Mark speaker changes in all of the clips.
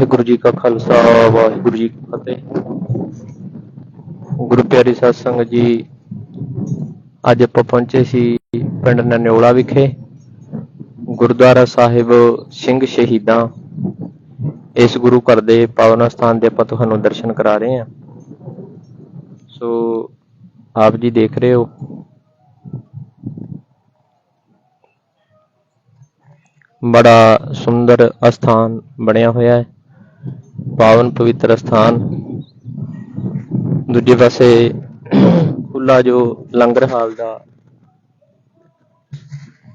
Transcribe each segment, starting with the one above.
Speaker 1: ਵਾਹਿਗੁਰੂ ਜੀ ਕਾ ਖਾਲਸਾ, ਵਾਹਿਗੁਰੂ ਜੀ ਕੀ ਫਤਿਹ। ਗੁਰੂ ਪਿਆਰੀ ਸਾਧ ਸੰਗਤ ਜੀ, ਅੱਜ ਆਪਾਂ ਪਹੁੰਚੇ ਸੀ ਪਿੰਡ ਨਨਿਓਲਾ ਵਿਖੇ। ਗੁਰਦੁਆਰਾ ਸਾਹਿਬ ਸਿੰਘ ਸ਼ਹੀਦਾਂ। ਇਸ ਗੁਰੂ ਘਰ ਦੇ ਪਾਵਨ ਸਥਾਨ ਦੇ ਆਪਾਂ ਤੁਹਾਨੂੰ ਦਰਸ਼ਨ ਕਰਾ ਰਹੇ ਹਾਂ। ਸੋ, ਆਪ ਜੀ ਦੇਖ ਰਹੇ ਹੋ। ਬੜਾ ਸੁੰਦਰ ਅਸਥਾਨ ਬਣਿਆ ਹੋਇਆ ਹੈ। ਪਾਵਨ ਪਵਿੱਤਰ ਸਥਾਨ। ਦੂਜੇ ਪਾਸੇ ਖੁੱਲਾ ਜੋ ਲੰਗਰ ਹਾਲ ਦਾ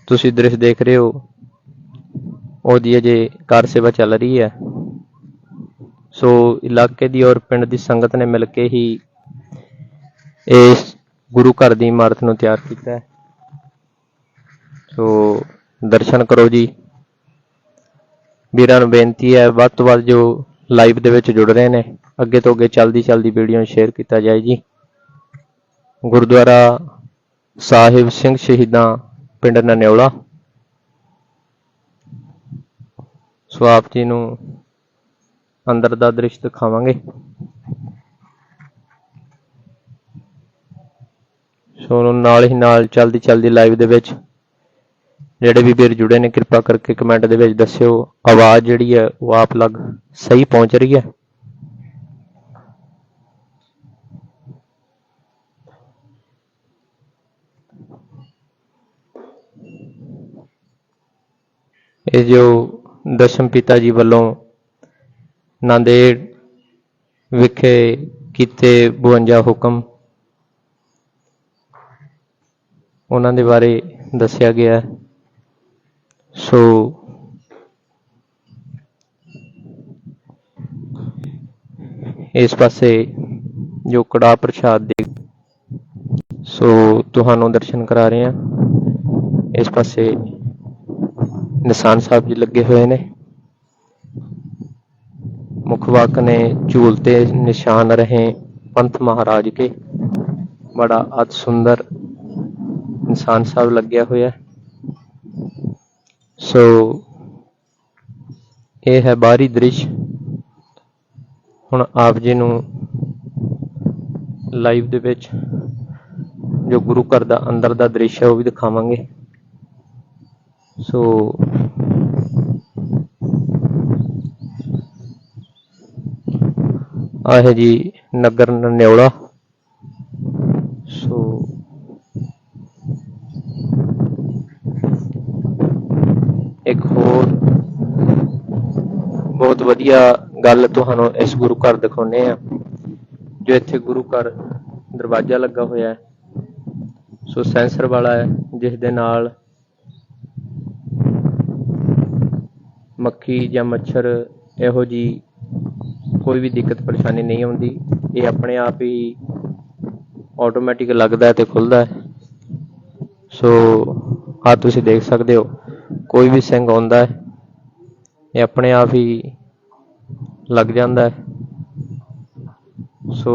Speaker 1: ਤੁਸੀਂ ਦ੍ਰਿਸ਼ ਦੇਖ ਰਹੇ ਹੋ, ਉਹਦੀ ਅਜੇ ਕਾਰ ਸੇਵਾ ਚੱਲ ਰਹੀ ਹੈ। ਸੋ ਇਲਾਕੇ ਦੀ ਔਰ ਪਿੰਡ ਦੀ ਸੰਗਤ ਨੇ ਮਿਲ ਕੇ ਹੀ ਇਸ ਗੁਰੂ ਘਰ ਦੀ ਇਮਾਰਤ ਨੂੰ ਤਿਆਰ ਕੀਤਾ ਹੈ। ਸੋ ਦਰਸ਼ਨ ਕਰੋ ਜੀ। ਵੀਰਾਂ ਨੂੰ ਬੇਨਤੀ ਹੈ, ਵੱਧ ਤੋਂ ਵੱਧ ਜੋ ਲਾਈਵ ਦੇ ਵਿੱਚ ਜੁੜ ਰਹੇ ਨੇ। ਅੱਗੇ ਤੋਂ ਅੱਗੇ ਚਲਦੀ ਚਲਦੀ ਵੀਡੀਓ ਨੂੰ ਸ਼ੇਅਰ ਕੀਤਾ ਜਾਏ ਜੀ। ਗੁਰਦੁਆਰਾ ਸਾਹਿਬ ਸਿੰਘ ਸ਼ਹੀਦਾਂ ਪਿੰਡ ਨਨਿਓਲਾ। ਸੋ ਆਪ ਜੀ ਨੂੰ ਅੰਦਰ ਦਾ ਦ੍ਰਿਸ਼ ਦਿਖਾਵਾਂਗੇ। ਸੋ ਨਾਲ ਹੀ ਨਾਲ ਚਲਦੀ ਚਲਦੀ ਲਾਈਵ ਦੇ ਵਿੱਚ ਜਿਹੜੇ ਵੀ ਵੀਰ ਜੁੜੇ ਨੇ, ਕਿਰਪਾ ਕਰਕੇ ਕਮੈਂਟ ਦੇ ਵਿੱਚ ਦੱਸਿਓ। ਆਵਾਜ਼ ਜਿਹੜੀ ਹੈ, ਉਹ ਆਪ ਲੱਗ ਸਹੀ ਪਹੁੰਚ ਰਹੀ ਹੈ। ਇਹ ਜੋ ਦਸ਼ਮ ਪਿਤਾ ਜੀ ਵੱਲੋਂ ਨਾਂਦੇੜ ਵਿਖੇ ਕੀਤੇ 52 ਹੁਕਮ, ਉਹਨਾਂ ਦੇ ਬਾਰੇ ਦੱਸਿਆ ਗਿਆ ਹੈ। ਸੋ ਇਸ ਪਾਸੇ ਜੋ ਕੜਾ ਪ੍ਰਸ਼ਾਦ ਦੇ, ਸੋ ਤੁਹਾਨੂੰ ਦਰਸ਼ਨ ਕਰਾ ਰਹੇ ਹਾਂ। ਇਸ ਪਾਸੇ ਨਿਸ਼ਾਨ ਸਾਹਿਬ ਜੀ ਲੱਗੇ ਹੋਏ ਨੇ। ਮੁੱਖ ਵਾਕ ਨੇ, ਝੂਲ ਤੇ ਨਿਸ਼ਾਨ ਰਹੇ ਪੰਥ ਮਹਾਰਾਜ ਕੇ। ਬੜਾ ਅਤ ਸੁੰਦਰ ਨਿਸ਼ਾਨ ਸਾਹਿਬ ਲੱਗਿਆ ਹੋਇਆ ਹੈ। ਸੋ ਇਹ ਹੈ ਬਾਹਰੀ ਦ੍ਰਿਸ਼। ਹੁਣ ਆਪ ਜੀ ਨੂੰ ਲਾਈਵ ਦੇ ਵਿੱਚ ਜੋ ਗੁਰੂ ਘਰ ਦਾ ਅੰਦਰ ਦਾ ਦ੍ਰਿਸ਼ ਹੈ, ਉਹ ਵੀ ਦਿਖਾਵਾਂਗੇ। ਸੋ ਆਹ ਹੈ ਜੀ ਨਗਰ ਨਨਿਓਲਾ ਸੋ ਇੱਕ ਹੋਰ ਬਹੁਤ ਵਧੀਆ ਗੱਲ ਤੁਹਾਨੂੰ ਇਸ ਗੁਰੂ ਘਰ ਦਿਖਾਉਨੇ ਆ ਜੋ ਇੱਥੇ ਗੁਰੂ ਘਰ ਦਰਵਾਜ਼ਾ ਲੱਗਾ ਹੋਇਆ ਹੈ। ਸੋ ਸੈਂਸਰ ਵਾਲਾ ਹੈ, ਜਿਸ ਦੇ ਨਾਲ ਮੱਖੀ ਜਾਂ ਮੱਛਰ ਇਹੋ ਜੀ ਕੋਈ ਵੀ ਦਿੱਕਤ ਪਰੇਸ਼ਾਨੀ ਨਹੀਂ ਆਉਂਦੀ। ਇਹ ਆਪਣੇ ਆਪ ਹੀ ਆਟੋਮੈਟਿਕ ਲੱਗਦਾ ਹੈ ਤੇ ਖੁੱਲਦਾ ਹੈ। ਸੋ ਆ ਤੁਸੀਂ ਦੇਖ ਸਕਦੇ ਹੋ। ਕੋਈ ਵੀ ਸਿੰਘ ਆਉਂਦਾ ਹੈ, ਇਹ ਆਪਣੇ ਆਪ ਹੀ ਲੱਗ ਜਾਂਦਾ ਹੈ। ਸੋ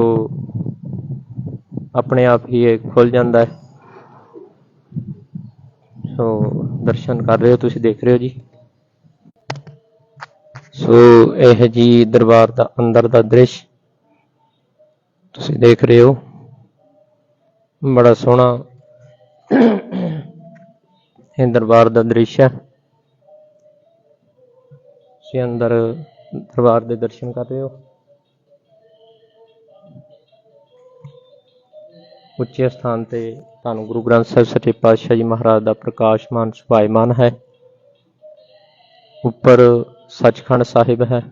Speaker 1: ਆਪਣੇ ਆਪ ਹੀ ਇਹ ਖੁੱਲ ਜਾਂਦਾ ਹੈ। ਸੋ ਦਰਸ਼ਨ ਕਰ ਰਹੇ ਹੋ, ਤੁਸੀਂ ਦੇਖ ਰਹੇ ਹੋ ਜੀ। ਸੋ ਇਹ ਜੀ ਦਰਬਾਰ ਦਾ ਅੰਦਰ ਦਾ ਦ੍ਰਿਸ਼, ਤੁਸੀਂ ਦੇਖ ਰਹੇ ਹੋ। ਬੜਾ ਸੋਹਣਾ ਇਹ ਦਰਬਾਰ ਦਾ ਦ੍ਰਿਸ਼ ਹੈ। ਤੁਸੀਂ ਅੰਦਰ ਦਰਬਾਰ ਦੇ ਦਰਸ਼ਨ ਕਰ ਰਹੇ ਹੋ? ਉੱਚੇ ਸਥਾਨ ਤੇ ਤੁਹਾਨੂੰ ਗੁਰੂ ਗ੍ਰੰਥ ਸਾਹਿਬ ਸੱਚੇ ਪਾਤਸ਼ਾਹ ਜੀ ਮਹਾਰਾਜ ਦਾ ਪ੍ਰਕਾਸ਼ਮਾਨ ਸੁਭਾਇਮਾਨ ਹੈ। ਉੱਪਰ ਸੱਚਖੰਡ ਸਾਹਿਬ ਹੈ।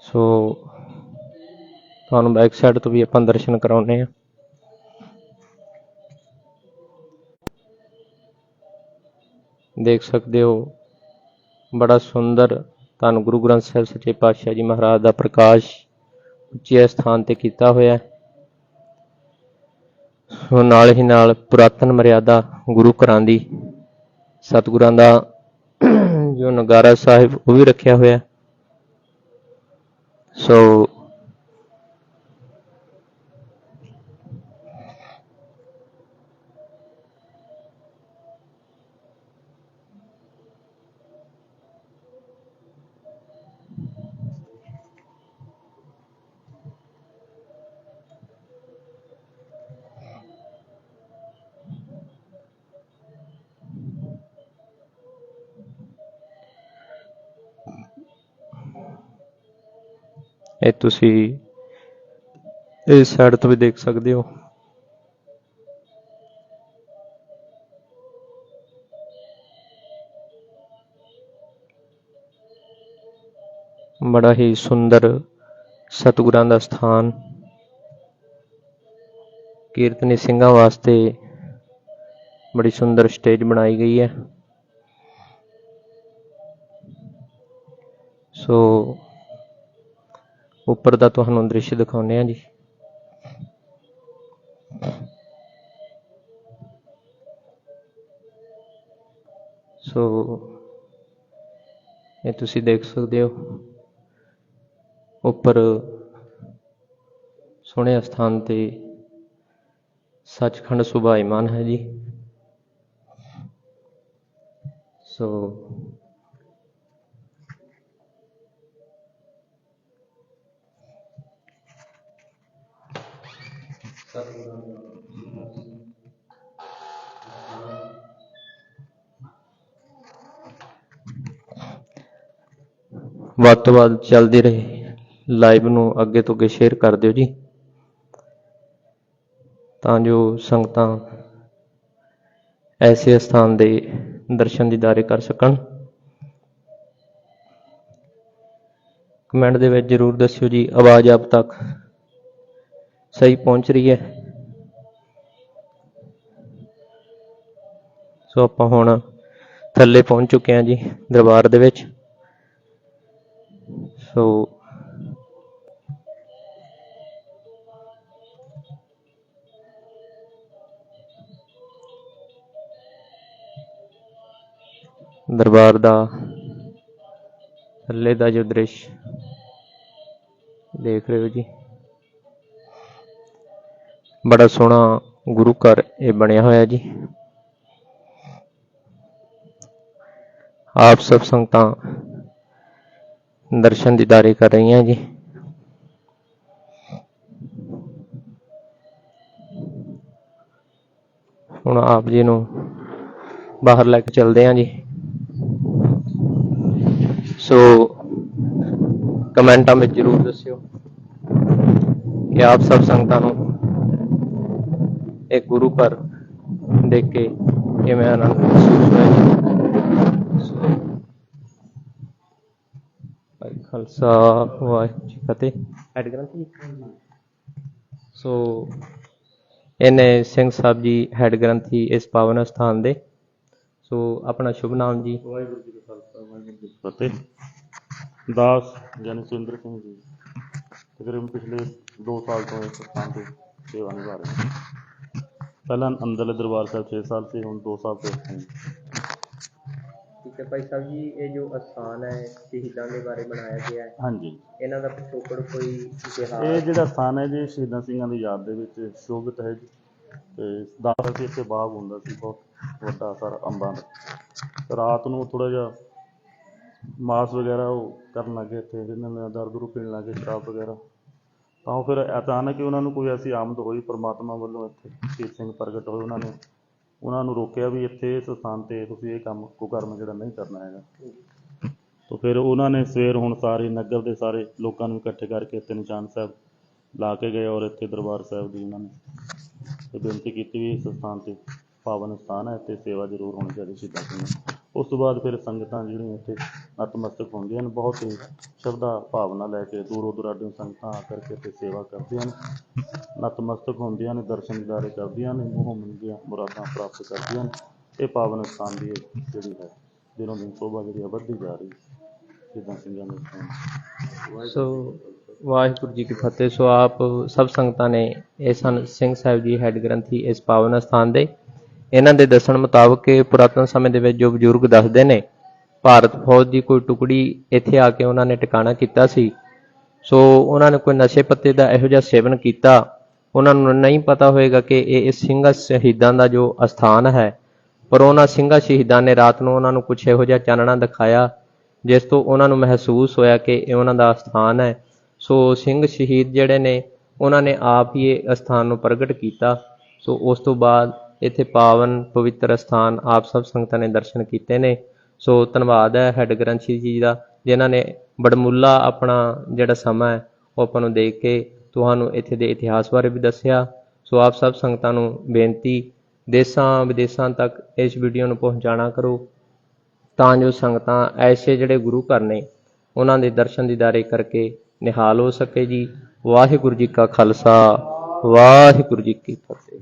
Speaker 1: ਸੋ ਤੁਹਾਨੂੰ ਬੈਕ ਸਾਈਡ ਤੋਂ ਵੀ ਆਪਾਂ ਦਰਸ਼ਨ ਕਰਾਉਨੇ ਆ ਦੇਖ ਸਕਦੇ ਹੋ ਬੜਾ ਸੁੰਦਰ, ਧੰਨ ਗੁਰੂ ਗ੍ਰੰਥ ਸਾਹਿਬ ਸੱਚੇ ਪਾਤਸ਼ਾਹ ਜੀ ਮਹਾਰਾਜ ਦਾ ਪ੍ਰਕਾਸ਼ ਉੱਚੇ ਸਥਾਨ ਤੇ ਕੀਤਾ ਹੋਇਆ ਸੋ ਨਾਲ ਹੀ ਨਾਲ ਪੁਰਾਤਨ ਮਰਿਆਦਾ ਗੁਰੂ ਘਰਾਂ ਦੀ, ਸਤਿਗੁਰਾਂ ਦਾ ਜੋ ਨਗਾਰਾ ਸਾਹਿਬ ਉਹ ਵੀ ਰੱਖਿਆ ਹੋਇਆ ਸੋ ਇਹ ਤੁਸੀਂ ਇਸ ਸਾਈਡ ਤੋਂ ਵੀ ਦੇਖ ਸਕਦੇ ਹੋ। ਬੜਾ ਹੀ ਸੁੰਦਰ ਸਤਿਗੁਰਾਂ ਦਾ ਸਥਾਨ। ਕੀਰਤਨੀ ਸਿੰਘਾਂ ਵਾਸਤੇ ਬੜੀ ਸੁੰਦਰ ਸਟੇਜ ਬਣਾਈ ਗਈ ਹੈ। ਸੋ ਉੱਪਰ ਦਾ ਤੁਹਾਨੂੰ ਦ੍ਰਿਸ਼ ਦਿਖਾਉਂਦੇ ਹਾਂ ਜੀ। ਸੋ, ਇਹ ਤੁਸੀਂ ਦੇਖ ਸਕਦੇ ਹੋ। ਉੱਪਰ ਸੋਹਣੇ ਸਥਾਨ ਤੇ ਸੱਚਖੰਡ ਸੁਭਾਈਮਾਨ ਹੈ ਜੀ। ਸੋ ਵੱਧ ਤੋਂ ਵੱਧ ਚੱਲਦੀ ਰਹੇ। ਲਾਈਵ ਨੂੰ ਅੱਗੇ ਤੋਂ ਅੱਗੇ ਸ਼ੇਅਰ ਕਰ ਦਿਓ ਜੀ। ਤਾਂ ਜੋ ਸੰਗਤਾਂ ਐਸੇ ਸਥਾਨ ਦੇ ਦਰਸ਼ਨ ਦੀਦਾਰੇ ਕਰ ਸਕਣ। ਕਮੈਂਟ ਦੇ ਵਿੱਚ ਜਰੂਰ ਦੱਸਿਓ ਜੀ, ਆਵਾਜ਼ ਆਪ ਤੱਕ ਸਹੀ ਪਹੁੰਚ ਰਹੀ ਹੈ। ਸੋ ਆਪਾਂ ਹੁਣ ਥੱਲੇ ਪਹੁੰਚ ਚੁੱਕੇ ਹਾਂ ਜੀ, ਦਰਬਾਰ ਦੇ ਵਿੱਚ। ਸੋ ਦਰਬਾਰ ਦਾ ਥੱਲੇ ਦਾ ਜੋ ਦ੍ਰਿਸ਼ ਦੇਖ ਰਹੇ ਹੋ ਜੀ। ਬੜਾ ਸੋਹਣਾ ਗੁਰੂ ਘਰ ਇਹ ਬਣਿਆ ਹੋਇਆ ਜੀ। ਆਪ ਸਭ ਸੰਗਤਾਂ ਦਰਸ਼ਨ ਦੀਦਾਰੇ ਕਰ ਰਹੀਆਂ ਜੀ। ਹੁਣ ਆਪ ਜੀ ਨੂੰ ਬਾਹਰ ਲੈ ਕੇ ਚੱਲਦੇ ਹਾਂ ਜੀ। ਸੋ ਕਮੈਂਟਾਂ ਵਿੱਚ ਜਰੂਰ ਦੱਸਿਓ ਕਿ ਆਪ ਸਭ ਸੰਗਤਾਂ ਨੂੰ ਇਹ ਗੁਰੂ ਘਰ ਦੇਖ ਕੇ ਕਿਵੇਂ ਆਨੰਦ ਮਹਿਸੂਸ ਹੋਇਆ ਜੀ। ਖਾਲਸਾ ਵਾਹਿਗੁਰੂ ਜੀ ਕੀ ਫਤਿਹ। ਐਡ ਗ੍ਰੰਥ ਜੀ ਸੋ ਇਹਨੇ ਸਿੰਘ ਸਾਹਿਬ ਜੀ ਹੈਡ ਗ੍ਰੰਥੀ ਇਸ ਪਾਵਨ ਸਥਾਨ ਦੇ। ਸੋ ਆਪਣਾ ਸ਼ੁਭ ਨਾਮ ਜੀ।
Speaker 2: ਵਾਹਿਗੁਰੂ ਜੀ ਕਾ ਖਾਲਸਾ ਵਾਹਿਗੁਰੂ ਜੀ ਕੀ ਫਤਿਹ। ਦਾਸ ਗਿਆਨੀ ਸੁਰਿੰਦਰ ਸਿੰਘ ਜੀ ਤਕਰੀਬਨ ਪਿਛਲੇ 2 ਸਾਲ ਤੋਂ ਇਸ ਸਥਾਨ ਤੇ ਸੇਵਾ ਨਿਭਾ ਰਹੇ ਹਨ ਪਹਿਲਾਂ ਅੰਦਰਲੇ ਦਰਬਾਰ ਸਾਹਿਬ 6 ਸਾਲ ਸੀ ਹੁਣ 2 ਸਾਲ ਤੋਂ।
Speaker 1: ਠੀਕ ਹੈ ਭਾਈ ਸਾਹਿਬ ਜੀ ਇਹ ਜੋ ਅਸਥਾਨ ਹੈ ਸ਼ਹੀਦਾਂ ਦੇ ਬਾਰੇ ਬਣਾਇਆ ਗਿਆ ਹੈ।
Speaker 2: ਹਾਂਜੀ।
Speaker 1: ਇਹਨਾਂ ਦਾ ਪਿਛੋਕੜ ਕੋਈ
Speaker 2: ਇਹ
Speaker 1: ਇਤਿਹਾਸ
Speaker 2: ਜਿਹੜਾ ਸਥਾਨ ਹੈ ਜੀ ਸ਼ਹੀਦਾਂ ਸਿੰਘਾਂ ਦੀ ਯਾਦ ਦੇ ਵਿੱਚ ਸ਼ੋਭਿਤ ਹੈ ਜੀ। ਤੇ ਦਾਸ ਸੀ ਇੱਥੇ ਬਾਗ ਹੁੰਦਾ ਸੀ ਬਹੁਤ ਵੱਡਾ ਸਾਰਾ ਅੰਬਾਂ ਦਾ। ਰਾਤ ਨੂੰ ਥੋੜਾ ਜਿਹਾ ਮਾਸ ਵਗੈਰਾ ਉਹ ਕਰਨ ਲੱਗੇ ਇੱਥੇ ਇਹਨਾਂ ਨੇ ਦਰ ਦੁਰੂ ਪੀਣ ਲੱਗੇ ਸ਼ਰਾਬ ਵਗੈਰਾ। ਤਾਂ ਉਹ ਫਿਰ ਅਚਾਨਕ ਹੀ ਉਹਨਾਂ ਨੂੰ ਕੋਈ ਐਸੀ ਆਮਦ ਹੋਈ ਪ੍ਰਮਾਤਮਾ ਵੱਲੋਂ ਇੱਥੇ ਸ਼ਹੀਦ ਸਿੰਘ ਪ੍ਰਗਟ ਹੋਏ ਉਹਨਾਂ ਨੇ। ਉਹਨਾਂ ਨੂੰ ਰੋਕਿਆ ਵੀ ਇੱਥੇ ਇਸ ਸਥਾਨ ਤੇ ਤੁਸੀਂ ਇਹ ਕੰਮ ਕੁਕਰਮ ਜਿਹੜਾ ਨਹੀਂ ਕਰਨਾ ਹੈਗਾ। ਤਾਂ ਫਿਰ ਉਹਨਾਂ ਨੇ ਸਵੇਰ ਹੁਣ ਸਾਰੇ ਨਗਰ ਦੇ ਸਾਰੇ ਲੋਕਾਂ ਨੂੰ ਇਕੱਠੇ ਕਰਕੇ ਇੱਥੇ ਨਿਸ਼ਾਨ ਸਾਹਿਬ ਲਾ ਕੇ ਗਏ ਔਰ ਇੱਥੇ ਦਰਬਾਰ ਸਾਹਿਬ ਦੀ ਉਹਨਾਂ ਨੇ ਬੇਨਤੀ ਕੀਤੀ ਵੀ ਇਸ ਸਥਾਨ ਤੇ ਪਾਵਨ ਸਥਾਨ ਹੈ ਤੇ ਸੇਵਾ ਜ਼ਰੂਰ ਹੋਣੀ ਚਾਹੀਦੀ ਸ਼ਹੀਦਾਂ ਸਿੰਘ ਉਸ ਤੋਂ ਬਾਅਦ ਫਿਰ ਸੰਗਤਾਂ ਜਿਹੜੀਆਂ ਇੱਥੇ ਨਤਮਸਤਕ ਹੁੰਦੀਆਂ ਹਨ ਬਹੁਤ ਹੀ ਸ਼ਰਧਾ ਭਾਵਨਾ ਲੈ ਕੇ ਦੂਰੋਂ ਦੁਰਾਡੇ ਸੰਗਤਾਂ ਆ ਕਰਕੇ ਇੱਥੇ ਸੇਵਾ ਕਰਦੀਆਂ ਹਨ ਨਤਮਸਤਕ ਹੁੰਦੀਆਂ ਨੇ, ਦਰਸ਼ਨ ਦਿਦਾਰੇ ਕਰਦੀਆਂ ਨੇ, ਮੋਹ ਮੰਗੀਆਂ ਮੁਰਾਦਾਂ ਪ੍ਰਾਪਤ ਕਰਦੀਆਂ ਨੇ। ਇਹ ਪਾਵਨ ਸਥਾਨ ਦੀ ਜਿਹੜੀ ਹੈ, ਦਿਨੋਂ ਦਿਨ ਸ਼ੋਭਾ ਜਿਹੜੀ ਹੈ ਵੱਧਦੀ ਜਾ ਰਹੀ ਹੈ। ਸਿੰਘਾਂ ਦੇ
Speaker 1: ਸੋ ਵਾਹਿਗੁਰੂ ਜੀ ਕੀ ਫਤਿਹ। ਸੋ ਆਪ ਸਭ ਸੰਗਤਾਂ ਨੇ ਇਹ ਸਨ, ਸਿੰਘ ਸਾਹਿਬ ਜੀ ਹੈਡ ਗ੍ਰੰਥੀ ਇਸ ਪਾਵਨ ਸਥਾਨ ਦੇ। ਇਹਨਾਂ ਦੇ ਦੱਸਣ ਮੁਤਾਬਕ ਕਿ ਪੁਰਾਤਨ ਸਮੇਂ ਦੇ ਵਿੱਚ ਜੋ ਬਜ਼ੁਰਗ ਦੱਸਦੇ ਨੇ, ਭਾਰਤ ਫੌਜ ਦੀ ਕੋਈ ਟੁਕੜੀ ਇੱਥੇ ਆ ਕੇ ਉਹਨਾਂ ਨੇ ਟਿਕਾਣਾ ਕੀਤਾ ਸੀ। ਸੋ ਉਹਨਾਂ ਨੇ ਕੋਈ ਨਸ਼ੇ ਪੱਤੇ ਦਾ ਇਹੋ ਜਿਹਾ ਸੇਵਨ ਕੀਤਾ, ਉਹਨਾਂ ਨੂੰ ਨਹੀਂ ਪਤਾ ਹੋਏਗਾ ਕਿ ਇਹ ਇਸ ਸਿੰਘਾਂ ਸ਼ਹੀਦਾਂ ਦਾ ਜੋ ਅਸਥਾਨ ਹੈ। ਪਰ ਉਹਨਾਂ ਸਿੰਘਾਂ ਸ਼ਹੀਦਾਂ ਨੇ ਰਾਤ ਨੂੰ ਉਹਨਾਂ ਨੂੰ ਕੁਝ ਇਹੋ ਜਿਹਾ ਚਾਨਣਾ ਦਿਖਾਇਆ, ਜਿਸ ਤੋਂ ਉਹਨਾਂ ਨੂੰ ਮਹਿਸੂਸ ਹੋਇਆ ਕਿ ਇਹ ਉਹਨਾਂ ਦਾ ਅਸਥਾਨ ਹੈ। ਸੋ ਸਿੰਘ ਸ਼ਹੀਦ ਜਿਹੜੇ ਨੇ, ਉਹਨਾਂ ਨੇ ਆਪ ਹੀ ਇਹ ਅਸਥਾਨ ਨੂੰ ਪ੍ਰਗਟ ਕੀਤਾ। ਸੋ ਉਸ ਤੋਂ ਬਾਅਦ ਇੱਥੇ ਪਾਵਨ ਪਵਿੱਤਰ ਅਸਥਾਨ ਆਪ ਸਭ ਸੰਗਤਾਂ ਨੇ ਦਰਸ਼ਨ ਕੀਤੇ ਨੇ। ਸੋ ਧੰਨਵਾਦ ਹੈ ਹੈਡ ਗ੍ਰੰਥੀ ਜੀ ਦਾ, ਜਿਨ੍ਹਾਂ ਨੇ ਬੜਮੁੱਲਾ ਆਪਣਾ ਜਿਹੜਾ ਸਮਾਂ ਹੈ, ਉਹ ਆਪਾਂ ਨੂੰ ਦੇਖ ਕੇ ਤੁਹਾਨੂੰ ਇੱਥੇ ਦੇ ਇਤਿਹਾਸ ਬਾਰੇ ਵੀ ਦੱਸਿਆ। ਸੋ ਆਪ ਸਭ ਸੰਗਤਾਂ ਨੂੰ ਬੇਨਤੀ, ਦੇਸ਼ਾਂ ਵਿਦੇਸ਼ਾਂ ਤੱਕ ਇਸ ਵੀਡੀਓ ਨੂੰ ਪਹੁੰਚਾਣਾ ਕਰੋ। ਤਾਂ ਜੋ ਸੰਗਤਾਂ ਐਸੇ ਜਿਹੜੇ ਗੁਰੂ ਘਰ ਨੇ, ਉਹਨਾਂ ਦੇ ਦਰਸ਼ਨ ਦੀਦਾਰੇ ਕਰਕੇ ਨਿਹਾਲ ਹੋ ਸਕੇ ਜੀ। ਵਾਹਿਗੁਰੂ ਜੀ ਕਾ ਖਾਲਸਾ, ਵਾਹਿਗੁਰੂ ਜੀ ਕੀ ਫਤਿਹ।